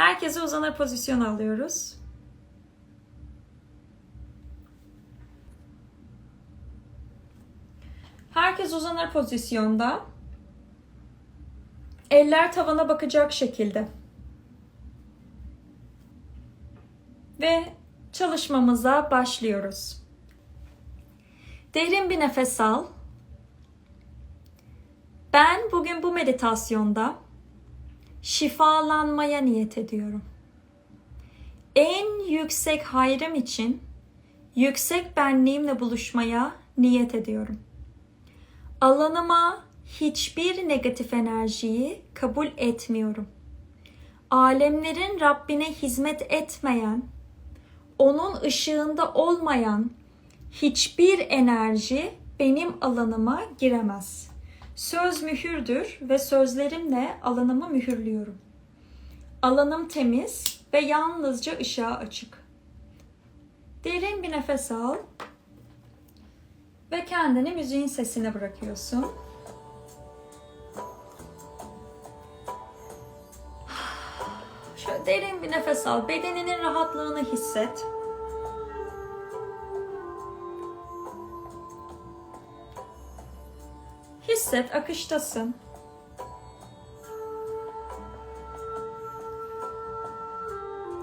Herkese uzanır pozisyon alıyoruz. Herkes uzanır pozisyonda. Eller tavana bakacak şekilde. Ve çalışmamıza başlıyoruz. Derin bir nefes al. Ben bugün bu meditasyonda şifalanmaya niyet ediyorum. En yüksek hayrım için yüksek benliğimle buluşmaya niyet ediyorum. Alanıma hiçbir negatif enerjiyi kabul etmiyorum. Alemlerin Rabbine hizmet etmeyen, onun ışığında olmayan hiçbir enerji benim alanıma giremez. Söz mühürdür ve sözlerimle alanımı mühürlüyorum. Alanım temiz ve yalnızca ışığa açık. Derin bir nefes al ve kendini müziğin sesine bırakıyorsun. Şöyle derin bir nefes al. Bedeninin rahatlığını hisset. Hisset, akıştasın.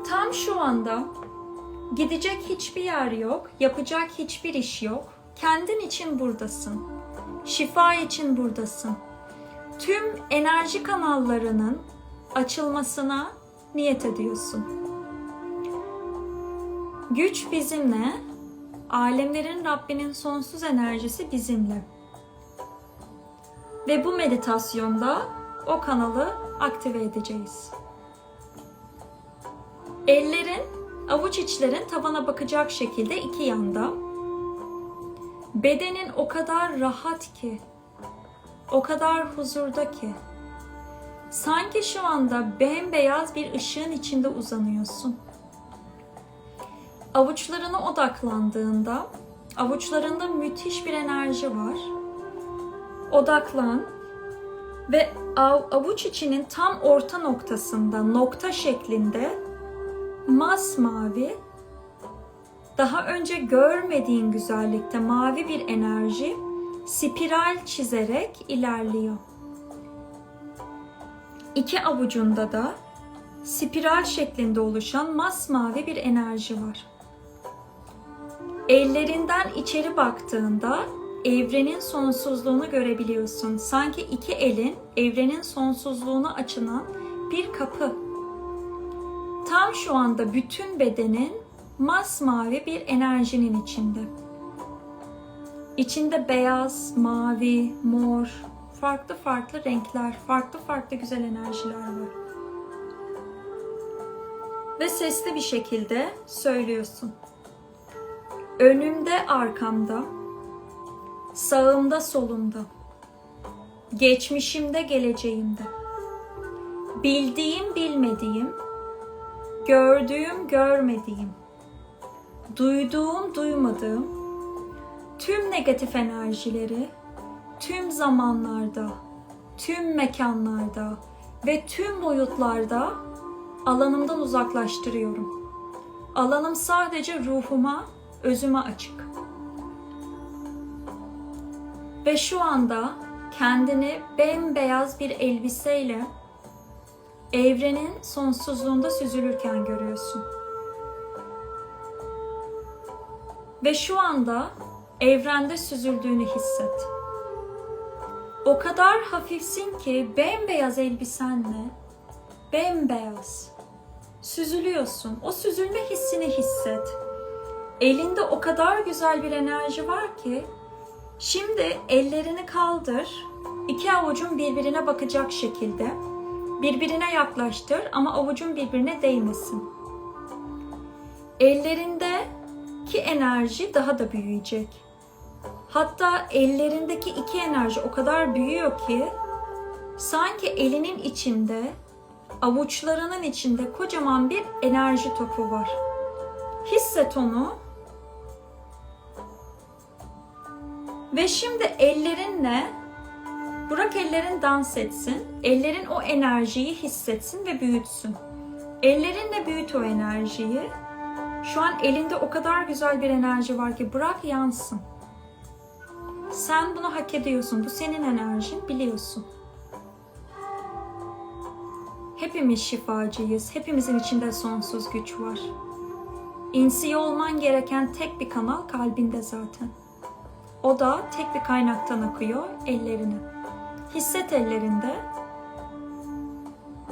Tam şu anda gidecek hiçbir yer yok, yapacak hiçbir iş yok. Kendin için buradasın. Şifa için buradasın. Tüm enerji kanallarının açılmasına niyet ediyorsun. Güç bizimle, alemlerin Rabbinin sonsuz enerjisi bizimle. Ve bu meditasyonda o kanalı aktive edeceğiz. Ellerin, avuç içlerin tavana bakacak şekilde iki yanda. Bedenin o kadar rahat ki, o kadar huzurda ki. Sanki şu anda bembeyaz bir ışığın içinde uzanıyorsun. Avuçlarına odaklandığında avuçlarında müthiş bir enerji var. Odaklan ve av- avuç içinin tam orta noktasında nokta şeklinde masmavi daha önce görmediğin güzellikte mavi bir enerji spiral çizerek ilerliyor. İki avucunda da spiral şeklinde oluşan masmavi bir enerji var. Ellerinden içeri baktığında evrenin sonsuzluğunu görebiliyorsun. Sanki iki elin evrenin sonsuzluğuna açılan bir kapı. Tam şu anda bütün bedenin masmavi bir enerjinin içinde. İçinde beyaz, mavi, mor, farklı farklı renkler, farklı farklı güzel enerjiler var. Ve sesli bir şekilde söylüyorsun. Önümde, arkamda, sağımda, solumda, geçmişimde, geleceğimde, bildiğim, bilmediğim, gördüğüm, görmediğim, duyduğum, duymadığım, tüm negatif enerjileri tüm zamanlarda, tüm mekanlarda ve tüm boyutlarda alanımdan uzaklaştırıyorum. Alanım sadece ruhuma, özüme açık. Ve şu anda kendini bembeyaz bir elbiseyle evrenin sonsuzluğunda süzülürken görüyorsun. Ve şu anda evrende süzüldüğünü hisset. O kadar hafifsin ki bembeyaz elbisenle bembeyaz süzülüyorsun. O süzülme hissini hisset. Elinde o kadar güzel bir enerji var ki şimdi ellerini kaldır. İki avucun birbirine bakacak şekilde birbirine yaklaştır ama avucun birbirine değmesin. Ellerindeki enerji daha da büyüyecek. Hatta ellerindeki iki enerji o kadar büyüyor ki sanki elinin içinde, avuçlarının içinde kocaman bir enerji topu var. Hisset onu. Ve şimdi ellerinle bırak ellerin dans etsin. Ellerin o enerjiyi hissetsin ve büyütsün. Ellerinle büyüt o enerjiyi. Şu an elinde o kadar güzel bir enerji var ki bırak yansın. Sen bunu hak ediyorsun. Bu senin enerjin biliyorsun. Hepimiz şifacıyız. Hepimizin içinde sonsuz güç var. İnsiye olman gereken tek bir kanal kalbinde zaten. O da tek bir kaynaktan akıyor ellerine. Hisset ellerinde.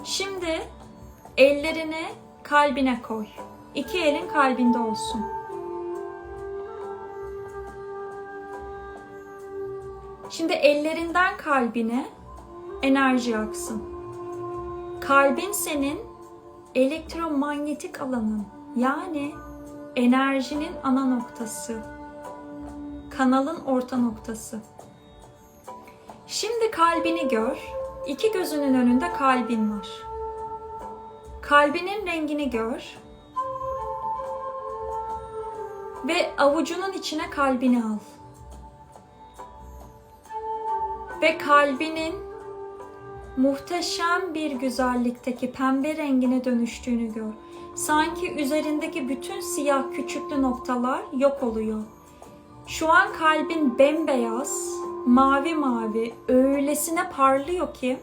Şimdi ellerini kalbine koy. İki elin kalbinde olsun. Şimdi ellerinden kalbine enerji aksın. Kalbin senin elektromanyetik alanın. Yani enerjinin ana noktası. Kanalın orta noktası. Şimdi kalbini gör. İki gözünün önünde kalbin var. Kalbinin rengini gör. Ve avucunun içine kalbini al. Ve kalbinin muhteşem bir güzellikteki pembe rengine dönüştüğünü gör. Sanki üzerindeki bütün siyah küçüklü noktalar yok oluyor. Şu an kalbin bembeyaz, mavi mavi, öylesine parlıyor ki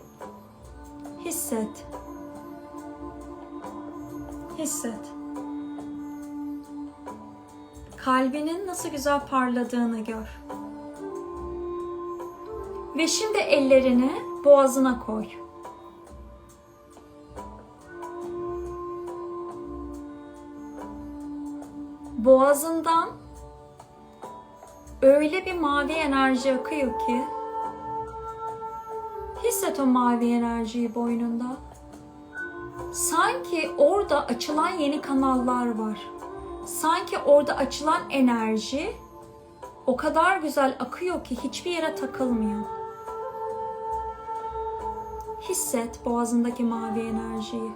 hisset. Hisset. Kalbinin nasıl güzel parladığını gör. Ve şimdi ellerini boğazına koy. Boğazından öyle bir mavi enerji akıyor ki hisset o mavi enerjiyi boynunda. Sanki orada açılan yeni kanallar var. Sanki orada açılan enerji o kadar güzel akıyor ki hiçbir yere takılmıyor. Hisset boğazındaki mavi enerjiyi.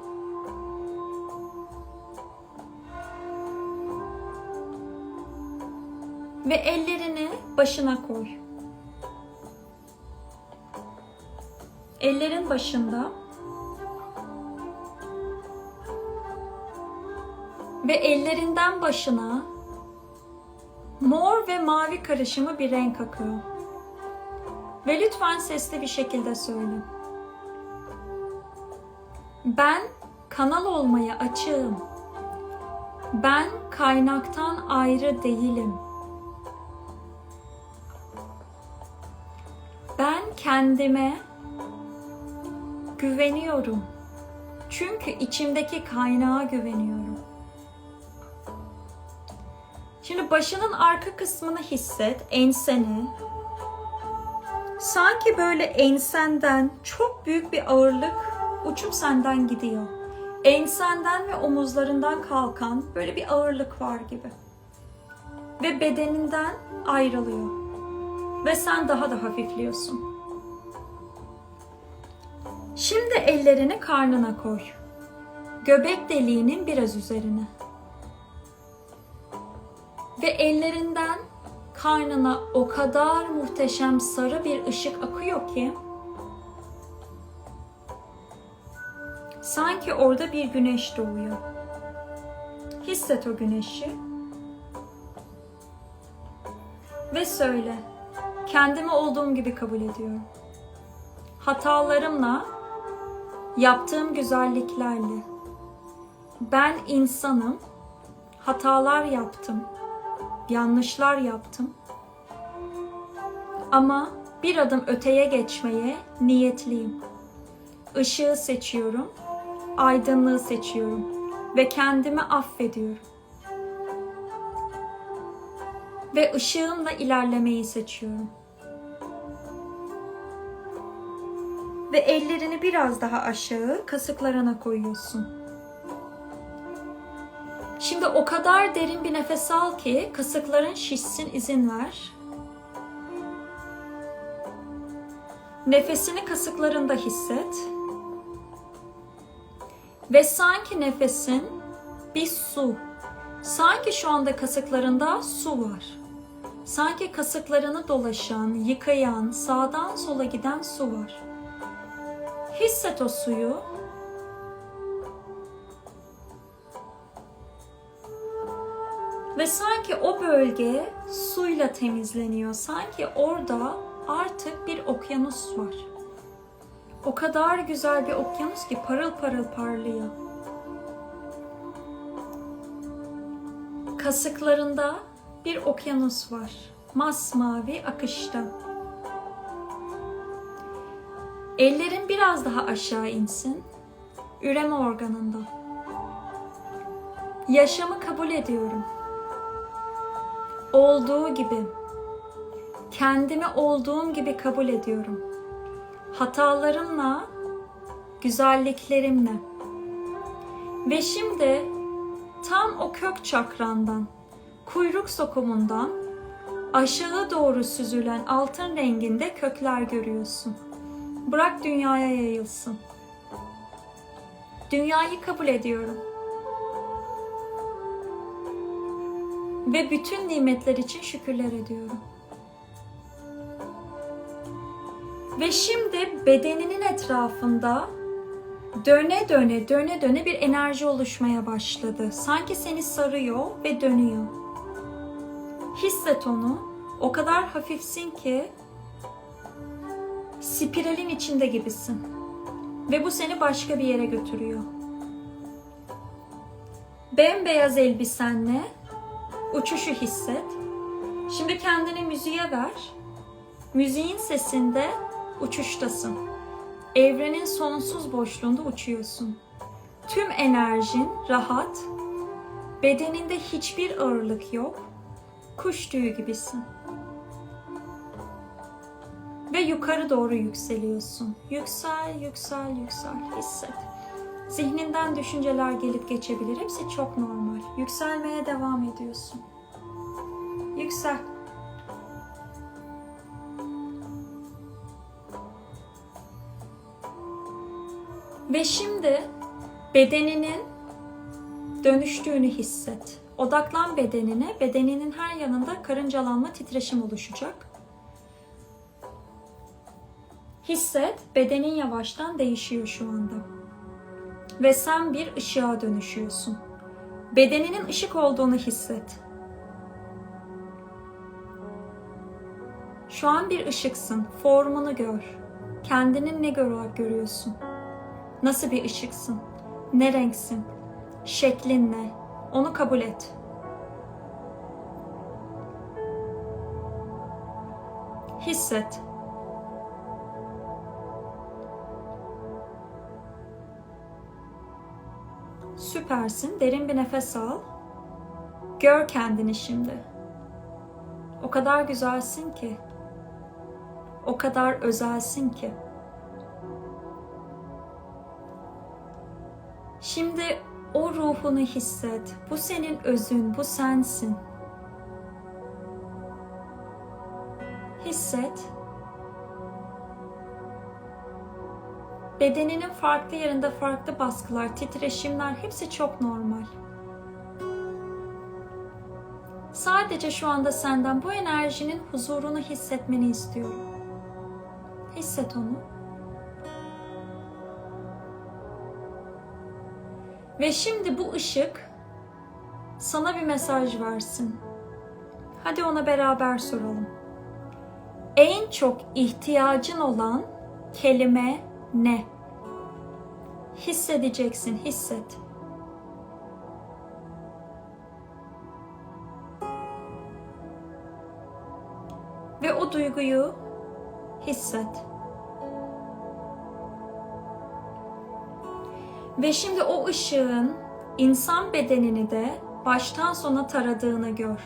Ve başına koy. Ellerin başında ve ellerinden başına mor ve mavi karışımı bir renk akıyor. Ve lütfen sesli bir şekilde söyle. Ben kanal olmaya açığım. Ben kaynaktan ayrı değilim. Ben kendime güveniyorum. Çünkü içimdeki kaynağa güveniyorum. Şimdi başının arka kısmını hisset, enseni. Sanki böyle ensenden çok büyük bir ağırlık uçup senden gidiyor. Ensenden ve omuzlarından kalkan böyle bir ağırlık var gibi. Ve bedeninden ayrılıyor. Ve sen daha da hafifliyorsun. Şimdi ellerini karnına koy. Göbek deliğinin biraz üzerine ve ellerinden karnına o kadar muhteşem sarı bir ışık akıyor ki sanki orada bir güneş doğuyor. Hisset o güneşi ve söyle. Kendimi olduğum gibi kabul ediyorum. Hatalarımla, yaptığım güzelliklerle ben insanım. Hatalar yaptım yanlışlar yaptım. Ama bir adım öteye geçmeye niyetliyim. Işığı seçiyorum, aydınlığı seçiyorum ve kendimi affediyorum. Ve ışığımla ilerlemeyi seçiyorum. Ve ellerini biraz daha aşağı kasıklarına koyuyorsun. Şimdi o kadar derin bir nefes al ki kasıkların şişsin izin ver. Nefesini kasıklarında hisset. Ve sanki nefesin bir su. Sanki şu anda kasıklarında su var. Sanki kasıklarını dolaşan, yıkayan, sağdan sola giden su var. Hisset o suyu. Ve sanki o bölge suyla temizleniyor. Sanki orada artık bir okyanus var. O kadar güzel bir okyanus ki parıl parıl parlıyor. Kasıklarında bir okyanus var. Masmavi akışta. Ellerin biraz daha aşağı insin. Üreme organında. Yaşamı kabul ediyorum. Olduğu gibi. Kendimi olduğum gibi kabul ediyorum. Hatalarımla, güzelliklerimle. Ve şimdi tam o kök çakrandan, kuyruk sokumundan aşağı doğru süzülen altın renginde kökler görüyorsun. Bırak dünyaya yayılsın. Dünyayı kabul ediyorum. Ve bütün nimetler için şükürler ediyorum. Ve şimdi bedeninin etrafında döne döne döne döne bir enerji oluşmaya başladı. Sanki seni sarıyor ve dönüyor. Hisset onu. O kadar hafifsin ki spiralin içinde gibisin. Ve bu seni başka bir yere götürüyor. Bembeyaz elbisenle uçuşu hisset. Şimdi kendini müziğe ver. Müziğin sesinde uçuştasın. Evrenin sonsuz boşluğunda uçuyorsun. Tüm enerjin rahat, bedeninde hiçbir ağırlık yok, kuş tüyü gibisin. Ve yukarı doğru yükseliyorsun. Yüksel, yüksel, yüksel, hisset. Zihninden düşünceler gelip geçebilir. Hepsi çok normal. Yükselmeye devam ediyorsun. Yüksel. Ve şimdi bedeninin dönüştüğünü hisset. Odaklan bedenine. Bedeninin her yanında karıncalanma, titreşim oluşacak. Hisset, bedenin yavaştan değişiyor şu anda. Ve sen bir ışığa dönüşüyorsun. Bedeninin ışık olduğunu hisset. Şu an bir ışıksın. Formunu gör. Kendinin ne gör görüyorsun? Nasıl bir ışıksın? Ne renksin? Şeklin ne? Onu kabul et. Hisset. Süpersin. Derin bir nefes al. Gör kendini şimdi. O kadar güzelsin ki. O kadar özelsin ki. Şimdi o ruhunu hisset. Bu senin özün, bu sensin. Hisset. Bedeninin farklı yerinde farklı baskılar, titreşimler hepsi çok normal. Sadece şu anda senden bu enerjinin huzurunu hissetmeni istiyorum. Hisset onu. Ve şimdi bu ışık sana bir mesaj versin. Hadi ona beraber soralım. En çok ihtiyacın olan kelime ne? Hissedeceksin, hisset. Ve o duyguyu hisset. Ve şimdi o ışığın insan bedenini de baştan sona taradığını gör.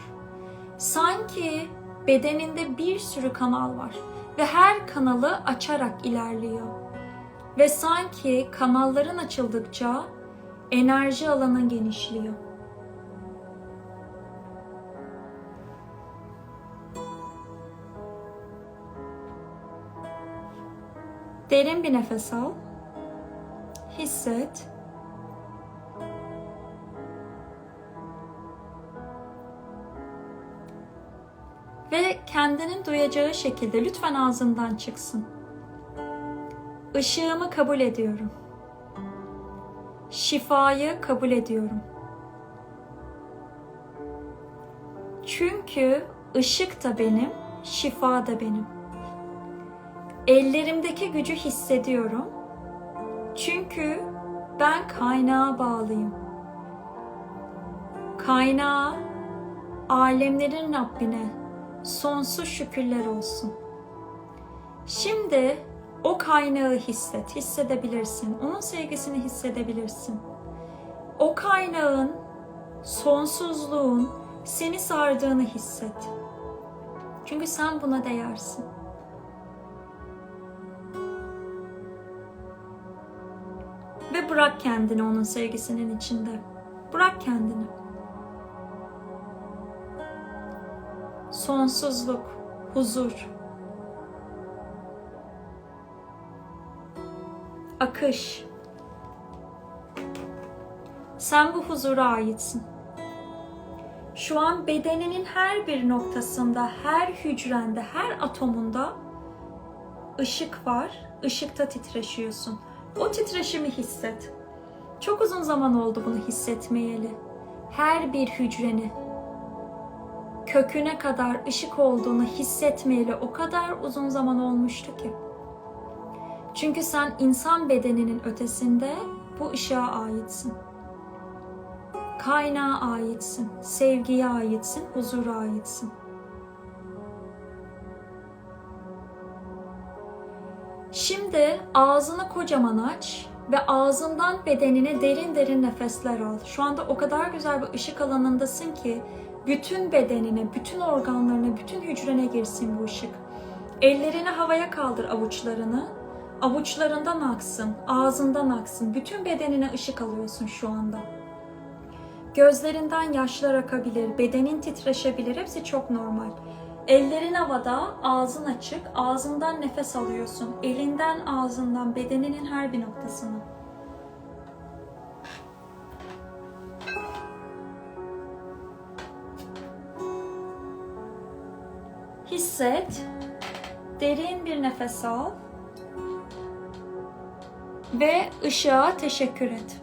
Sanki bedeninde bir sürü kanal var ve her kanalı açarak ilerliyor. Ve sanki kanalların açıldıkça enerji alanı genişliyor. Derin bir nefes al. Hisset. Ve kendinin duyacağı şekilde lütfen ağzından çıksın. Işığımı kabul ediyorum. Şifayı kabul ediyorum. Çünkü ışık da benim, şifa da benim. Ellerimdeki gücü hissediyorum. Çünkü ben kaynağa bağlıyım. Kaynağa, alemlerin Rabbine sonsuz şükürler olsun. Şimdi o kaynağı hisset, hissedebilirsin. Onun sevgisini hissedebilirsin. O kaynağın, sonsuzluğun seni sardığını hisset. Çünkü sen buna değersin. Ve bırak kendini onun sevgisinin içinde. Bırak kendini. Sonsuzluk, huzur, akış. Sen bu huzura aitsin. Şu an bedeninin her bir noktasında, her hücrende, her atomunda ışık var. Işıkta titreşiyorsun. O titreşimi hisset. Çok uzun zaman oldu bunu hissetmeyeli. Her bir hücreni köküne kadar ışık olduğunu hissetmeyeli o kadar uzun zaman olmuştu ki. Çünkü sen insan bedeninin ötesinde bu ışığa aitsin. Kaynağa aitsin, sevgiye aitsin, huzura aitsin. Şimdi ağzını kocaman aç ve ağzından bedenine derin derin nefesler al. Şu anda o kadar güzel bir ışık alanındasın ki bütün bedenine, bütün organlarına, bütün hücrene girsin bu ışık. Ellerini havaya kaldır avuçlarını. Avuçlarından aksın, ağzından aksın. Bütün bedenine ışık alıyorsun şu anda. Gözlerinden yaşlar akabilir, bedenin titreşebilir. Hepsi çok normal. Ellerin havada, ağzın açık, ağzından nefes alıyorsun. Elinden, ağzından, bedeninin her bir noktasını. Hisset. Derin bir nefes al. Ve ışığa teşekkür et.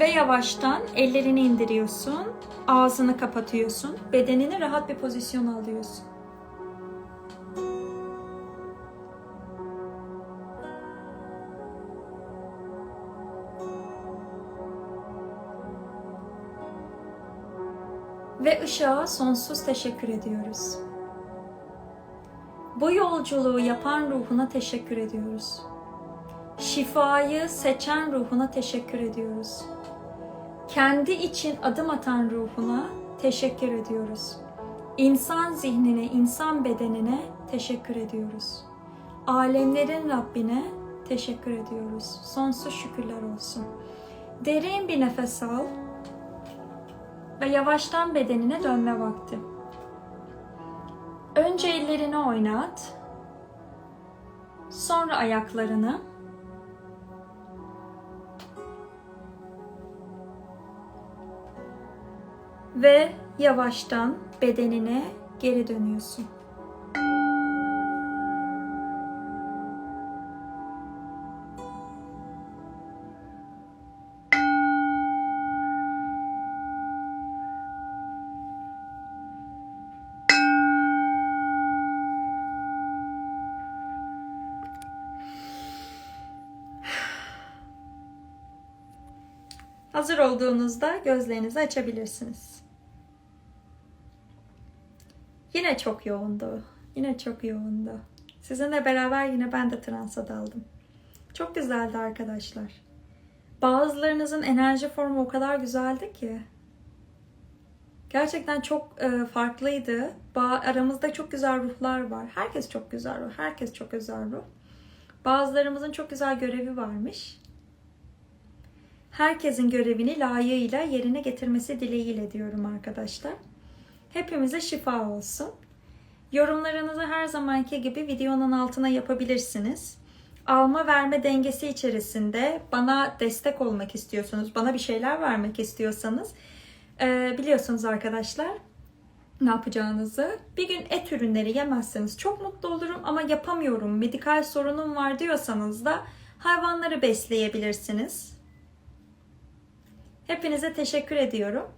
Ve yavaştan ellerini indiriyorsun. Ağzını kapatıyorsun. Bedenini rahat bir pozisyona alıyorsun. Ve ışığa sonsuz teşekkür ediyoruz. Bu yolculuğu yapan ruhuna teşekkür ediyoruz. Şifayı seçen ruhuna teşekkür ediyoruz. Kendi için adım atan ruhuna teşekkür ediyoruz. İnsan zihnine, insan bedenine teşekkür ediyoruz. Alemlerin Rabbine teşekkür ediyoruz. Sonsuz şükürler olsun. Derin bir nefes al ve yavaştan bedenine dönme vakti. Önce ellerini oynat. Sonra ayaklarını. Ve yavaştan bedenine geri dönüyorsun. Hazır olduğunuzda gözlerinizi açabilirsiniz. Yine çok yoğundu. Yine çok yoğundu. Sizinle beraber yine ben de transa daldım. Çok güzeldi arkadaşlar. Bazılarınızın enerji formu o kadar güzeldi ki. Gerçekten çok e, farklıydı. Ba- aramızda çok güzel ruhlar var. Herkes çok güzel ruh. Herkes çok özel ruh. Bazılarımızın çok güzel görevi varmış herkesin görevini layığıyla yerine getirmesi dileğiyle diyorum arkadaşlar. Hepimize şifa olsun. Yorumlarınızı her zamanki gibi videonun altına yapabilirsiniz. Alma verme dengesi içerisinde bana destek olmak istiyorsunuz, bana bir şeyler vermek istiyorsanız biliyorsunuz arkadaşlar ne yapacağınızı. Bir gün et ürünleri yemezseniz çok mutlu olurum ama yapamıyorum, medikal sorunum var diyorsanız da hayvanları besleyebilirsiniz. Hepinize teşekkür ediyorum.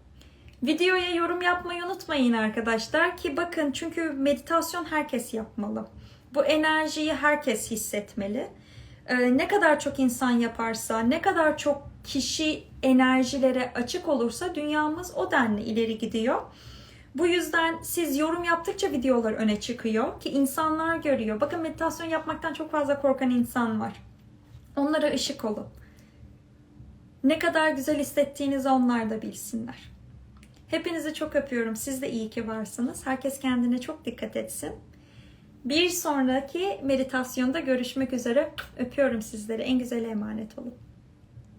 Videoya yorum yapmayı unutmayın arkadaşlar ki bakın çünkü meditasyon herkes yapmalı. Bu enerjiyi herkes hissetmeli. Ee, ne kadar çok insan yaparsa, ne kadar çok kişi enerjilere açık olursa dünyamız o denli ileri gidiyor. Bu yüzden siz yorum yaptıkça videolar öne çıkıyor ki insanlar görüyor. Bakın meditasyon yapmaktan çok fazla korkan insan var. Onlara ışık olun. Ne kadar güzel hissettiğinizi onlar da bilsinler. Hepinizi çok öpüyorum. Siz de iyi ki varsınız. Herkes kendine çok dikkat etsin. Bir sonraki meditasyonda görüşmek üzere. Öpüyorum sizleri. En güzel emanet olun.